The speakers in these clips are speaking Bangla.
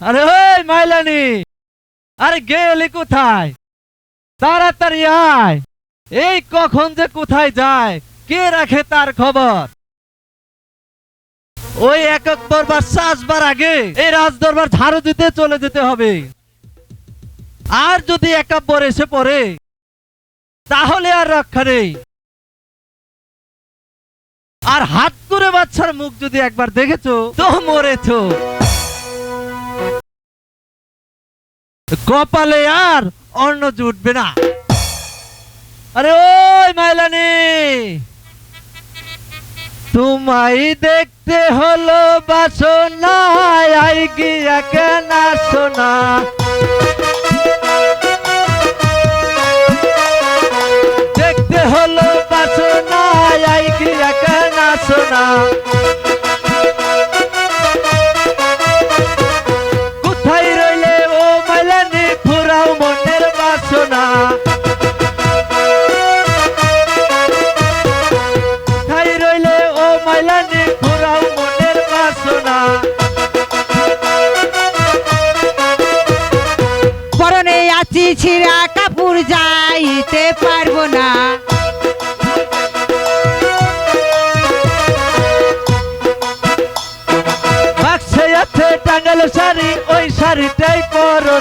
আরে ওই মাইলানি, আরে গেলি কোথায়? তাড়াতাড়ি আয়। এই কখন যে কোথায় যায়, কে রাখে তার খবর? ওই একক দরবার সাজবার আগে এই রাজ দরবার ঝাড়ু দিতে চলে যেতে হবে। আর যদি একাব্বর এসে পড়ে, তাহলে আর রক্ষা নেই। আর হাত করে বাচ্চার মুখ যদি একবার দেখেছ, তো মরেছো। কপালে আর অন্ন জুটবে না। আরে ওই মাইলানি, তোমায় দেখতে হলো বাসনা আই গিয়া কেন সোনা। দেখতে হলো বাসনা আই গিয়া কেন সোনা।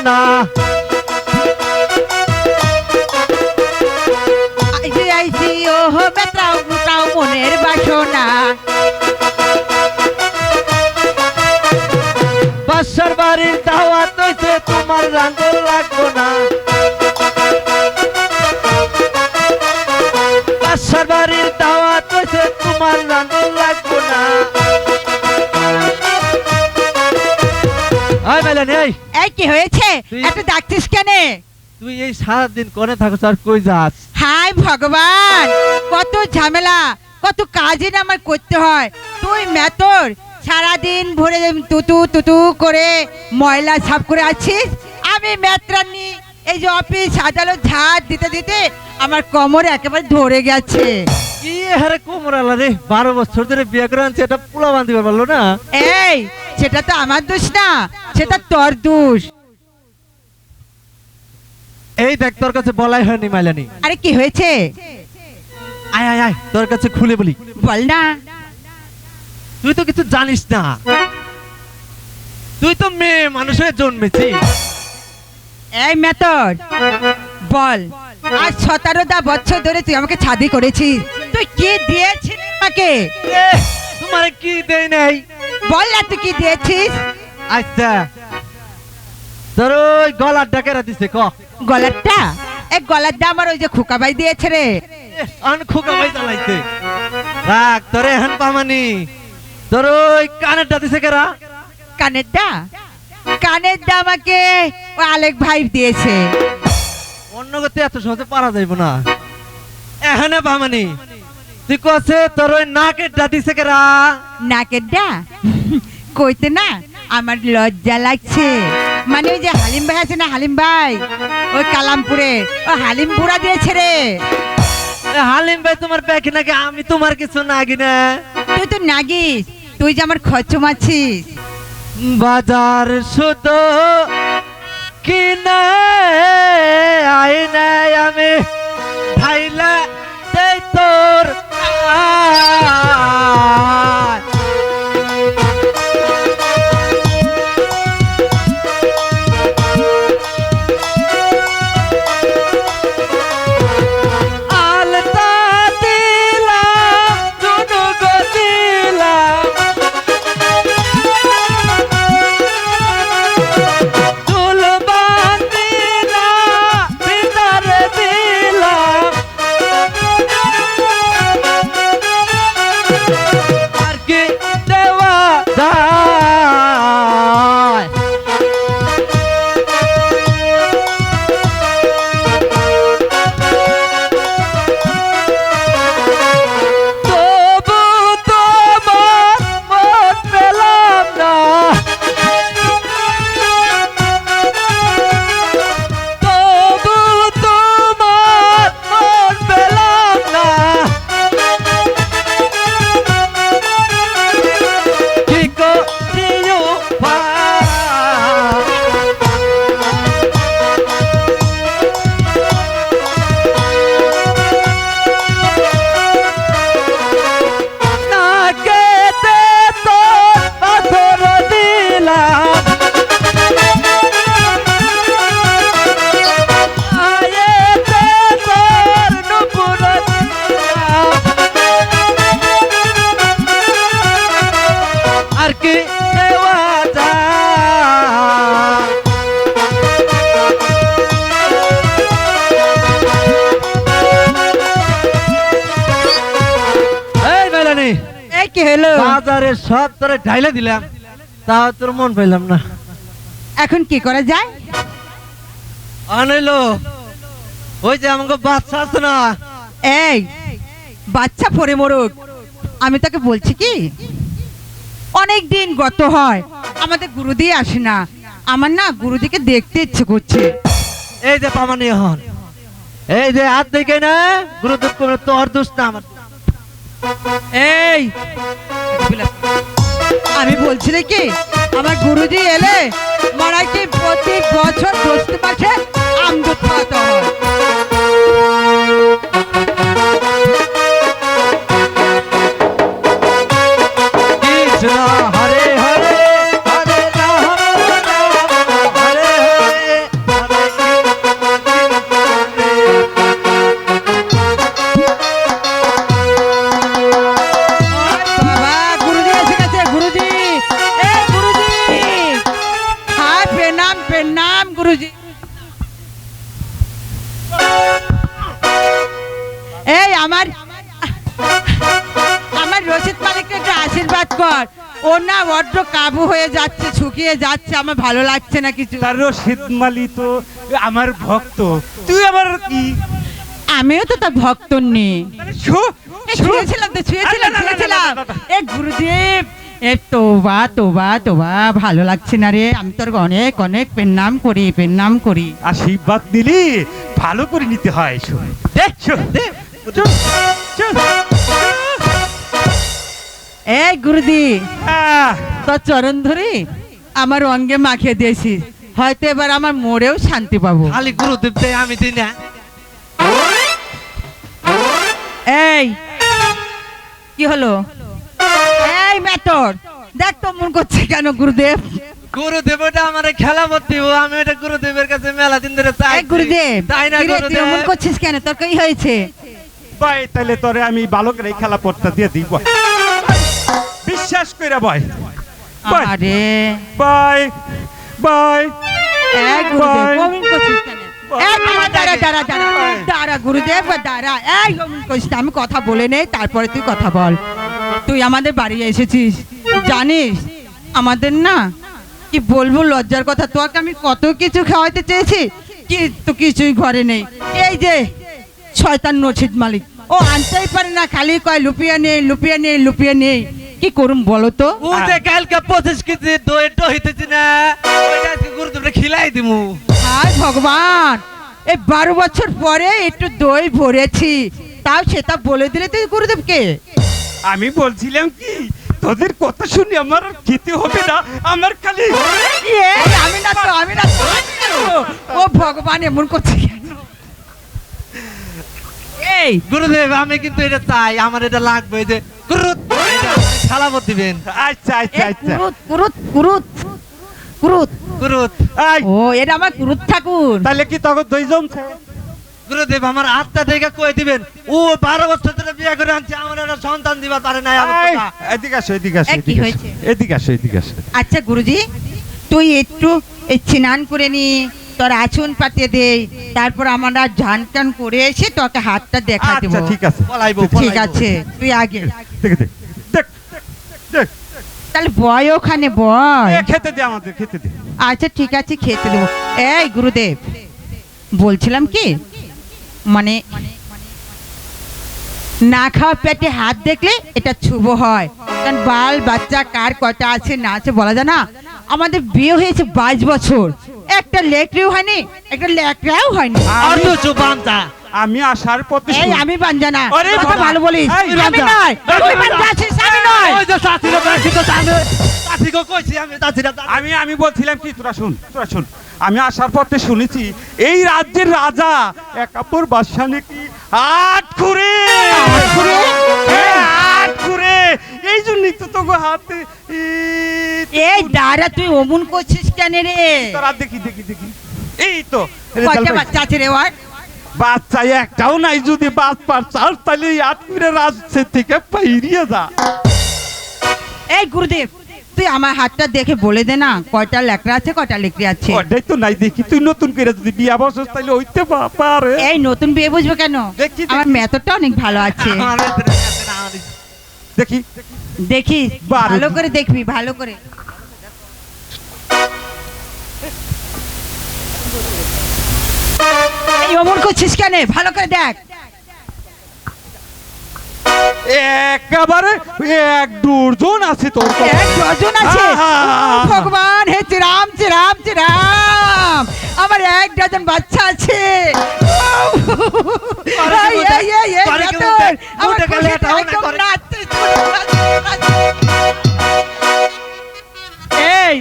না। আইসি আইসি ও হো কি হয়েছে? এত ডাকছিস কেন? তুই এই সারাদিন কনে থাকছ আর কই যাস? হাই ভগবান! কত ঝামেলা কত কাজে না আমার করতে হয়। তুই মেতর সারাদিন ভরে তুতু তুতু করে ময়লা সাফ করে আছিস? আমি মেত্রানি এই যে অফিস আদালত ঝাড় দিতে দিতে আমার কোমর একেবারে ধরে গেছে। কি হারে কোমরালা রে বারো বছর ধরে বিয়ে করে আনছে এটা পোলা বান্ধিবার পারল না? এই সেটা তো আমার দোষ না সেটা তোর দোষ। এই দেখ তোর কাছে বলাই হয়নি মাইলানি। আরে কি হয়েছে? আয় আয় আয় তোর কাছে খুলে বলি। বল না। তুই তো কিছু জানিস না। তুই তো মেয়ে মানুষের জন্মেছিস। এই মেতর বল আজ সতেরোটা বছর ধরে তুই আমাকে ছাদি করেছিস। তুই কি দিয়েছিস আমাকে? তোমার কি দেই নাই? বল না তুই কি দিয়েছিস? আচ্ছা। তোর ওই গলার ডাকেরা দিছে ক। গলারটা? এই গলারটা আমার ওই যে খোকাবাই দিয়েছে রে। আন খোকা ভাই চালাইছে রাখ তোরে এখন পামানি। তোর ওই কানেরটা দিছে কেরা? কানেরটা? কানেরটা আমাকে ওই আলেক ভাই দিয়েছে। অন্য গতি এত সহজে পারা যাইব না। এখানে পামানি। তুই কছে তোর ওই নাকেরটা দিছে কেরা? নাকেরটা? কইতে না আমার লজ্জা লাগছে। মানে ওই যে হালিম ভাই আছে না হালিম ভাই? ওই কালামপুরে। ও হালিম বুড়া দিয়েছে রে। হালিম ভাই তোমার ব্যাকি নাকি আমি তোমার কিছু নাগি না? তুই তো নাগিস তুই যে আমার খরচ মাছিস বাজার শুধু কিনে আইনে আমি। সব তোরে ঢাইলে দিলাম তাও তোর মন পাইলাম না। এখন কি করা যায়? আনাইলো ওই যে আমাকে বাচ্চা আছে না। এই বাচ্চা পরে মরুক। আমি তাকে বলছি কি? অনেক দিন গত হয় আমাদের গুরুদি আসে না। আমার না গুরুদিকে দেখতে ইচ্ছে করছে। এই যে পামানি হন। এই যে হাত দেখে না গুরুদেব তোর দোষ না আমার। এই, আমি বলছি কি আমার গুরুজি এলে মারা কি প্রতি বছর দোস্ত পাঠে আমি খাওয়াতে হয়? যাচ্ছে শুকিয়ে যাচ্ছে আমার ভালো লাগছে না কিছু। তার রশিদ তো আমার ভক্ত। তুই আমার কি? আমিও তো তার ভক্ত ছুঁয়েছিলাম তো ছুঁয়েছিলাম ছুঁয়েছিলাম এ গুরুদেব এ তোবা তোবা তোবা ভালো লাগছে না রে। আমি তোর অনেক অনেক করি করি। আশীর্বাদ দিলি ভালো করে নিতে হয়। এই গুরুদি আহ, তোর চরণ ধরে আমার অঙ্গে মাখিয়ে দিয়েছিস হয়তো এবার আমার মোড়েও শান্তি পাবো। খালি গুরুদেব দেয় আমি দিই না। এই কি হলো? এই মেটর দেখ তো মন করছে কেন গুরুদেব। গুরুদেব ওটা আমার খেলা ভর্তি আমি ওটা গুরুদেবের কাছে মেলা দিন ধরে চাই গুরুদেব তাই না গুরুদেব? অমন করছিস কেন? তোর কি হয়েছে? ভাই তাহলে তোরে আমি বালকের এই খেলা পড়তে দিয়ে দিব বিশ্বাস করে ভাই। আরে বাই বাই এই গুরুদেব বাই। অমন করছিস কেন দাঁড়া গুরুদেব দাঁড়া। এই অমন করছিস আমি কথা বলে নেই তারপরে তুই কথা বল। তুই আমাদের বাড়ি এসেছিস জানিস? আমাদের না কি বলব লজ্জার কথা। তোকে আমি কত কিছু খাওয়াতে চেয়েছি কি তো কিছুই ঘরে নেই। এই যে শয়তান নছিদ মালিক। ও আনতেই পারে না খালি কয় লুপিয়ে নেই লুপিয়ে নেই লুপিয়ে নেই। কি করুম বলো তো ও যে কালকে পঁচিশ কেজি দই হইতেছি না ওইটা আজকে খিলাই দিমু হায় ভগবান এই বারো বছর পরে একটু দই ভরেছি তাও সেটা বলে দিলে তুই গুরুদেবকে আমি বলছিলাম কি তোদের কথা শুনে আমার আর খেতে হবে না আমার খালি আমি না তো আমি না তো আমি না তো। ও ভগবান এমন করছে কেন? এই গুরুদেব আমি কিন্তু এটা চাই আমার এটা লাগবে এই যে গুরু ভর দিবেন। আচ্ছা আচ্ছা আচ্ছা। কুরুত কুরুত কুরুত কুরুত। গুরু আই। ও এটা আমার কুরুত ঠাকুর। তাহলে কি তখন দুই জমছে গুরুদেব আমার আত্মা দেখে কয়ে দিবেন ও বারো বছর ধরে বিয়ে করে আনছে আমার একটা সন্তান দিবা পারে নাই আমার কথা। এদিকে আসো এদিকে আসো কি এদিকে হয়েছে? আসো এদিকে আসো এদিকে আসো। আচ্ছা গুরুজি তুই একটু স্নান করে নি তোর আচন পাতিয়ে দে তারপর আমরা ঝান টান করে এসে তোকে হাতটা দেখা দেবো। আচ্ছা ঠিক আছে। ঠিক আছে তুই আগে। দেখ দেখ তাহলে বয় ওখানে বয়। এ, খেতে দে আমাদের খেতে দে। আচ্ছা ঠিক আছে খেতে দেবো। এই গুরুদেব বলছিলাম কি? মানে না খাওয়া পেটে হাত দেখলে এটা শুভ হয়। কারণ বাল বাচ্চা কার কটা আছে না আছে বলা যায় না? আমাদের বিয়ে হয়েছে বাইশ বছর। একটা লেকড়িও হয়নি একটা লেকড়াও হয়নি। আর তো চুপান্তা আমি আসার পথে এই আমি বাঞ্জানা আরে কথা ভালো বলিস। আমি নয়। তুই। বাঞ্জা আমি নয়। ওই যে চাচিরা বাকি তো জানে চাচিকে কইছি আমি জানে। আমি আমি বলছিলাম কি তোরা শুন তোরা শুন। আমি আসার পথে শুনেছি এই রাজ্যের রাজা একাপুর বাদশাহ নাকি আট খুরে আট খুরে? আট খুরে এই জন্যই তো তোকে হাতে এই দাঁড়া তুই অমন করছিস কেন রে? তোরা দেখি দেখি দেখি। এই তো। কয়টা বাচ্চা আছে রে ওর বাচ্চা একটাও নাই যদি বাদ পার তাহলে থেকে পাইরিয়ে যা। এই গুরুদেব তুই আমার হাতটা দেখে বলে দে না কয়টা লেকড়া আছে কয়টা লেকড়ি আছে? ওটাই তো নাই দেখি তুই নতুন করে যদি বিয়া বসস তাহলে হইতে পারে। এই নতুন বিয়ে বুঝব কেন? দেখি, দেখি। আমার মেথডটা অনেক ভালো আছে। আমার দেখি। ভালো করে দেখবি ভালো করে। অমন করছিস কেন? ভালো করে দেখ। একেবারে এক দুর্জন আছে তোর এক ডজন আছে? ভগবান হে চিরাম চিরাম চিরাম আমার এক ডজন বাচ্চা আছে। এই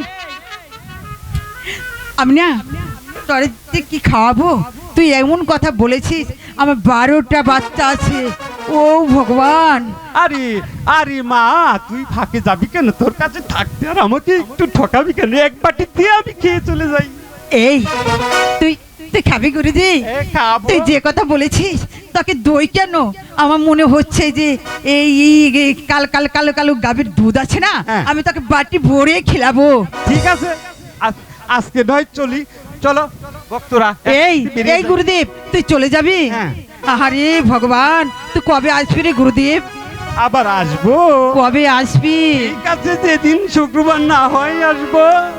আমি না তোর কি খাওয়াবো? তুই এমন কথা বলেছিস আমার বারোটা বাচ্চা আছে। ও ভগবান। আরে আরে মা তুই ফাঁকে যাবি কেন? তোর কাছে থাকতে আর আমাকে একটু ঠকাবি কেন? এক বাটি দিয়ে আমি খেয়ে চলে যাই। এই তুই তুই খাবি গুরুজি? তুই যে কথা বলেছিস তাকে দই কেন? আমার মনে হচ্ছে যে এই কাল কাল কালো কালো গাভীর দুধ আছে না? হ্যাঁ। আমি তাকে বাটি ভরে খেলাবো। ঠিক আছে। আজ- আজকে নয় চলি। চলো ভক্তরা এই এই। গুরুদেব তুই চলে যাবি? হ্যাঁ। আরে ভগবান তুই কবে আসবি রে গুরুদেব? আবার আসব। কবে আসবি? ঠিক আছে যেদিন শুক্রবার না হয় আসব।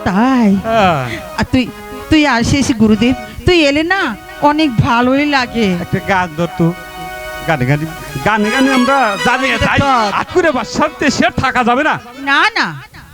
তাই? হ্যাঁ, আর তুই তুই আসিস গুরুদেব? তুই এলে না অনেক ভালোই লাগে। একটা গান ধর তো। গানে গানে গানে গানে আমরা জানি চল। আকুরে বাসার দেশে থাকা যাবে না। না না।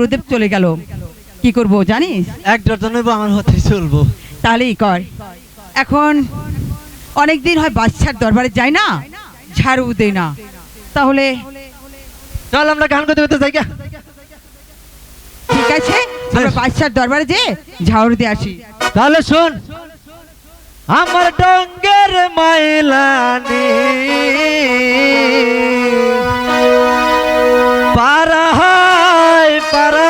গুরুদেব চলে গেল। কি করব জানিস? এক ডজন আমার হতে চলবো। তাহলেই কর। এখন অনেক দিন হয় বাচ্চার দরবারে যাই না ঝাড়ু দেই না। তাহলে চল আমরা গান করতে করতে যাই। ঠিক আছে আমরা বাচ্চার দরবারে যে ঝাড়ু দিয়ে আসি। তাহলে শোন আমার ডঙ্গের মাইলানি পাড়ায় para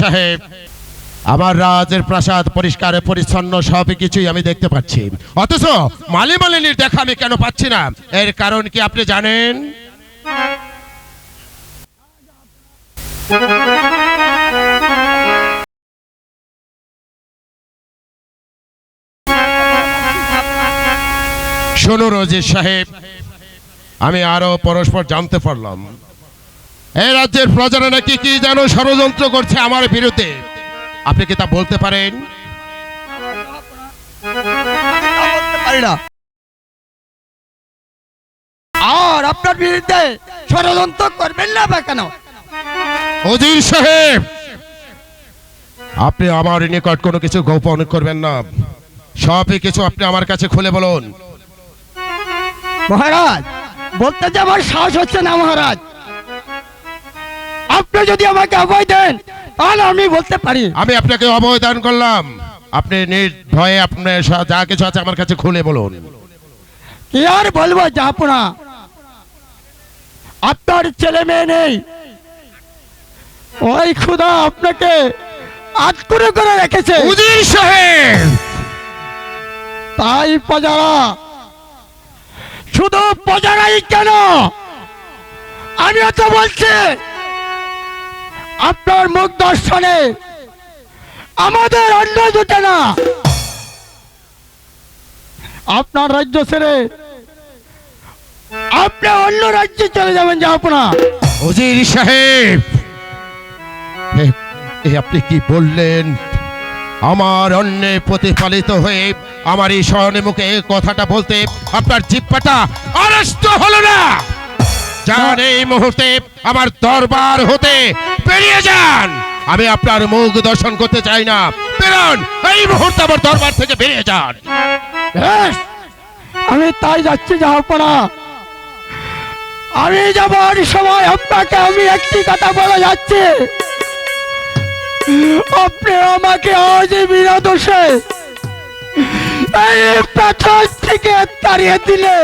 সাহেব। আমার রাজের প্রাসাদ পরিষ্কার, পরিচ্ছন্ন সব কিছুই আমি দেখতে পাচ্ছি। অথচ মালি মালিনীর দেখা আমি কেন পাচ্ছি না? এর কারণ কি আপনি জানেন? শুনুন অজির সাহেব, আমি আরও পরস্পর জানতে পারলাম। এই রাজ্যের প্রজারা নাকি কি যেন ষড়যন্ত্র করছে আমার বিরুদ্ধে? আপনি কি তা বলতে পারেন? আর আপনার বিরুদ্ধে ষড়যন্ত্র করবেন না বা কেন? অজির সাহেব আপনি আমার নিকট কোনো কিছু গোপন করবেন না। সবই কিছু আপনি আমার কাছে খুলে বলুন। মহারাজ বলতে যে আমার সাহস হচ্ছে না মহারাজ। আপনি যদি আমাকে অভয় দেন তাহলে আমি বলতে পারি। আমি আপনাকে অবদান করলাম। আপনি নির্ভয়ে আপনার যা কিছু আছে আমার কাছে খুলে বলুন। কি আর বলব জাহাপনা আপনার ছেলে মেয়ে নেই। ওই খুদা আপনাকে আটকুরে করে রেখেছে। উজির সাহেব! তাই প্রজারা শুধু প্রজারাই কেন? আমিও তো বলছি আপনার মুখ দর্শনে। আমাদের অন্য জুটে না। আপনার রাজ্য ছেড়ে আপনি অন্য রাজ্যে চলে যাবেন যাপনা উজির সাহেব আপনি কি বললেন? আমার অন্যে প্রতিফলিত হয়ে আমার এই স্বর্ণে মুখে কথাটা বলতে আপনার জিব্বাটা আড়ষ্ট হলো না। যান এই মুহূর্তে আমার দরবার হতে বেরিয়ে যান। আমি আপনার মুখ দর্শন করতে চাই না। বেরোন, এই মুহূর্তে আমার দরবার থেকে বেরিয়ে যান। আমি তাই যাচ্ছি যাপনা আমি যাবার সময় আপনাকে আমি একটি কথা বলে যাচ্ছি। আপনি আমাকে আজ বিনা দোষে এই পাথর থেকে তাড়িয়ে দিলে।